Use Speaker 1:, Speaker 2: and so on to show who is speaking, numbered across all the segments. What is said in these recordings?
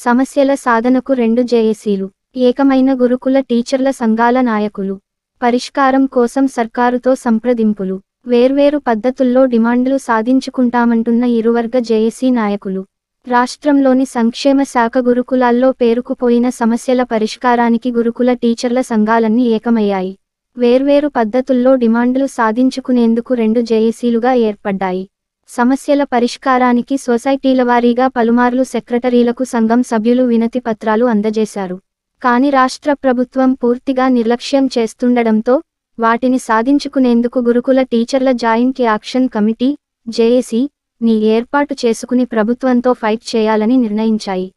Speaker 1: సమస్యల సాధనకు రెండు జేఏసీలు ఏకమైన గురుకుల టీచర్ల సంఘాల నాయకులు పరిష్కారం కోసం సర్కారుతో సంప్రదింపులు వేర్వేరు పద్ధతుల్లో డిమాండ్లు సాధించుకుంటామంటున్న ఇరువర్గ జేఏసీ నాయకులు. రాష్ట్రంలోని సంక్షేమ శాఖ గురుకులాల్లో పేరుకుపోయిన సమస్యల పరిష్కారానికి గురుకుల టీచర్ల సంఘాలన్నీ ఏకమయ్యాయి. వేర్వేరు పద్ధతుల్లో డిమాండ్లు సాధించుకునేందుకు రెండు జేఏసీలుగా ఏర్పడ్డాయి. సమస్యల పరిష్కారానికి సొసైటీల వారీగా పలుమార్లు సెక్రటరీలకు సంఘం సభ్యులు వినతి పత్రాలు అందజేశారు. కాని రాష్ట్ర ప్రభుత్వం పూర్తిగా నిర్లక్ష్యం చేస్తుండడంతో వాటిని సాధించుకునేందుకు గురుకుల టీచర్ల జాయింట్ యాక్షన్ కమిటీ జేఏసీ ని ఏర్పాటు చేసుకుని ప్రభుత్వంతో ఫైట్ చేయాలని నిర్ణయించాయి.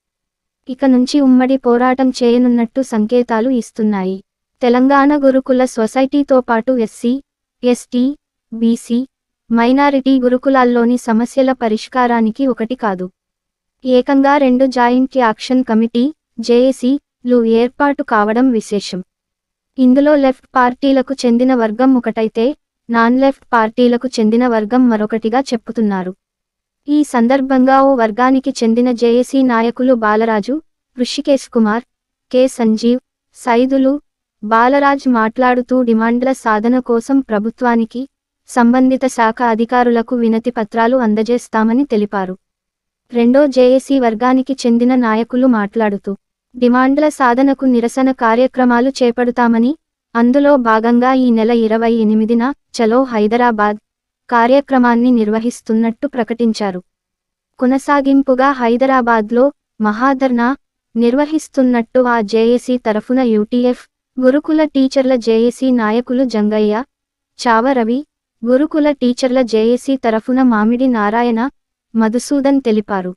Speaker 1: ఇక నుంచి ఉమ్మడి పోరాటం చేయనున్నట్టు సంకేతాలు ఇస్తున్నాయి. తెలంగాణ గురుకుల సొసైటీతో పాటు ఎస్సీ ఎస్టీ బీసీ మైనారిటీ గురుకులాల్లోని సమస్యల పరిష్కారానికి ఒకటి కాదు. ఏకంగా రెండు జాయింట్ యాక్షన్ కమిటీ జేఏసీ లు ఏర్పాటు కావడం విశేషం. ఇందులో లెఫ్ట్ పార్టీలకు చెందిన వర్గం ఒకటైతే నాన్ లెఫ్ట్ పార్టీలకు చెందిన వర్గం మరొకటిగా చెప్పుతున్నారు. ఈ సందర్భంగా ఓ వర్గానికి చెందిన జేఏసీ నాయకులు బాలరాజు ఋషికేశ్ కుమార్ కె సంజీవ్ సైదులు బాలరాజ్ మాట్లాడుతూ డిమాండ్ల సాధన కోసం ప్రభుత్వానికి సంబంధిత శాఖ అధికారులకు వినతి పత్రాలు అందజేస్తామని తెలిపారు. రెండో జేఏసీ వర్గానికి చెందిన నాయకులు మాట్లాడుతూ డిమాండ్ల సాధనకు నిరసన కార్యక్రమాలు చేపడతామని అందులో భాగంగా ఈ నెల ఇరవై ఎనిమిదిన చలో హైదరాబాద్ కార్యక్రమాన్ని నిర్వహిస్తున్నట్టు ప్రకటించారు. కొనసాగింపుగా హైదరాబాద్లో మహాధర్నా నిర్వహిస్తున్నట్టు ఆ జేఏసీ తరఫున యూటీఎఫ్ గురుకుల టీచర్ల జేఏసీ నాయకులు జంగయ్య చావరవి గురుకుల టీచర్ల జేఏసీ తరఫున మామిడి నారాయణ మధుసూదన్ తెలిపారు.